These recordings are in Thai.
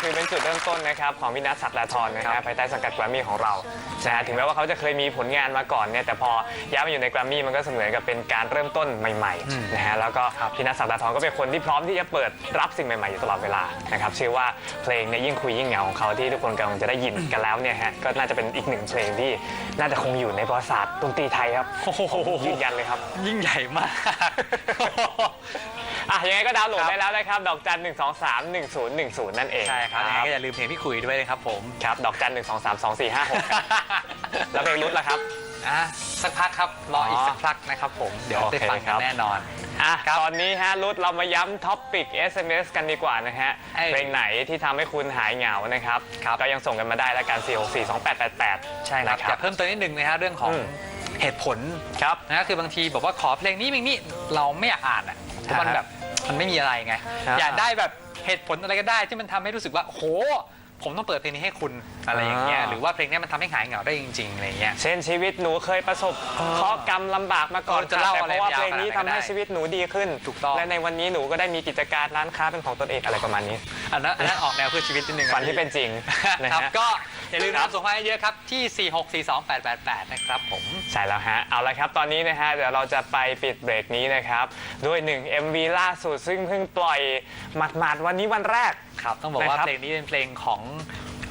คือเป็นจุดเริ่มต้นนะครับของพี่นัทศักดาธรนะคครัรับบภายใต้สังกัดแกรมมี่ของเรานะฮะถึงแม้ว่าเขาจะเคยมีผลงานมาก่อนเนี่ยแต่พอย้ายมาอยู่ในแกรมมี่มันก็เสมือนกับเป็นการเริ่มต้นใหม่ๆนะฮะแล้วก็พี่นัทศักดาธรก็เป็นคนที่พร้อมที่จะเปิดรับสิ่งใหม่ๆอยู่ตลอดเวลานะครับเชื่อว่าเพลงเนี่ยยิ่งคุยยิ่งเหงาของเขาที่ทุกคนกำลังจะได้ยินกันแล้วเนี่ยฮะก็น่าจะเป็นอีกหนึ่งเพลงที่น่าจะคงอยู่ในประวัติศาสตร์ดนตรีไทยครับยืนยันเลยครับ ยิ่งใหญ่มาก อะยังไงก็ดาวน์โหลดครับได้แล้วนะครับ ดอกจัน1 2 3 1 0 1 0 นั่นเองใช่ครับยังไงก็อย่าลืมเพลงพี่คุยด้วยนะครับผม ครับ ดอกจัน1 2 3 2 4 5 6ครับแล้วเพลงรุดล่ะครับอะสักพักครับ รออีกอ๋อสักพักนะครับผม เดี๋ยวโอเคได้ฟังครักันบแน่นอนอะครับตอนนี้ฮะรุดเรามาย้ำท็อปปิก SMS กันดีกว่านะฮะเอ้ยเพลงไหนที่ทำให้คุณหายเหงานะครับก็ยังส่งกันมาได้แล้วกัน 4 6 4 2 8 8 8 ใช่ครับนะคอรัยาบกเพิ่มเติมนิดนึงนะฮะเรื่องของอืมเหตุผลครับนะคือบางทีบอกว่าขอเพลงนี้เพลงนี้เราไม่อยากอ่านอะเพราะมันฮะแบบ มันไม่มีอะไรไงฮะอยากได้แบบเหตุผลอะไรก็ได้ที่มันทำให้รู้สึกว่าโห ผมต้องเปิดเพลงนี้ให้คุณอะไรอย่างเงี้ยอ่า หรือว่าเพลงนี้มันทำให้หายเหงาได้จริงๆอะไรอย่างเงี้ย เช่นชีวิตหนูเคยประสบเคราะห์กรรมลำบากมาก่อนเออจะเล่าแต่อะไรเพราะว่าเพยาวลงนี้ขนาดไหนก็ทำให้ได้ชีวิตหนูดีขึ้นถูกต้อง และในวันนี้หนูก็ได้มีกิจการร้านค้าเป็นของตนเองอะไรประมาณนี้ อันนั้นอันนั้นออกแนวเพื่อชีวิตนิดนึงฝันที่เป็นจริงนะครับฮะก็ อย่าลืมนะคครัรับบส่งมาเยอะๆครับ ที่ 4642888 นะครับผม ใช่แล้วฮะ เอาละครับ ตอนนี้นะฮะ เดี๋ยวเราจะไปปิดเบรกนี้นะครับ ด้วย 1 MV ล่าสุดซึ่งเพิ่งปล่อยหมาดๆวันนี้วันแรก ครับ ต้องบอกว่านะครับเพลงนี้เป็นเพลงของ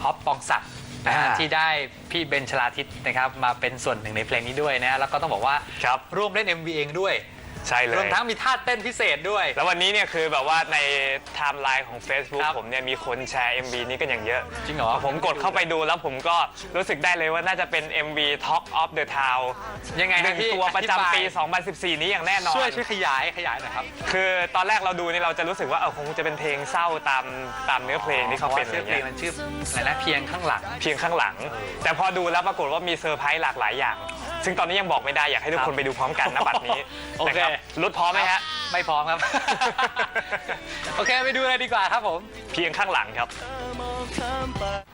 ฮอปปองศักดิ์นะฮะอ่าที่ได้พี่เบนชลาทิศนะครับมาเป็นส่วนหนึ่งในเพลงนี้ด้วยนะฮะแล้วก็ต้องบอกว่าครับร่วมเล่น MV เองด้วย ใช่เลรวยมทั้งมีท่าเต้นพิเศษด้วย แล้ววันนี้เนี่ยคือแบบว่าในไทม์ไลน์ของ Facebook ครับผมเนี่ยมีคนแชร์ MV นี้กันอย่างเยอะจริงเหรอ พผมกดเข้าไปดูแล้วผมก็รู้สึกได้เลยว่าน่าจะเป็น MV Talk of the Town ยังไงหครันึ่บงพี่ตัวประจำปี อธิบาย2014 นี้อย่างแน่นอน ช่วยช่วยขยายขยายหน่อยครับคือตอนแรกเราดูนี่เราจะรู้สึกว่าเออคงจะเป็นเพลงเศร้าตามตามเนื้อเพลงที่เขาเป็นพอะไรระว่ชื่อเพลเงี้งยมันชื่ออะไรนะเพียงข้างหลัง เพียงข้างหลัง แต่พอดูแล้วปรากฏว่ามีเซอร์ไพรส์หลากหลายอย่าง ซึ่งตอนนี้ยังบอกไม่ได้อยากให้ทุกครัคบนไปดูพร้อมกันนะบัดนี้โอเค นะครับรุดพร้อมไหมฮะ ไม่พร้อมครับ โอเค ไปดูเลยดีกว่าครับผม เพียงข้างหลังครับ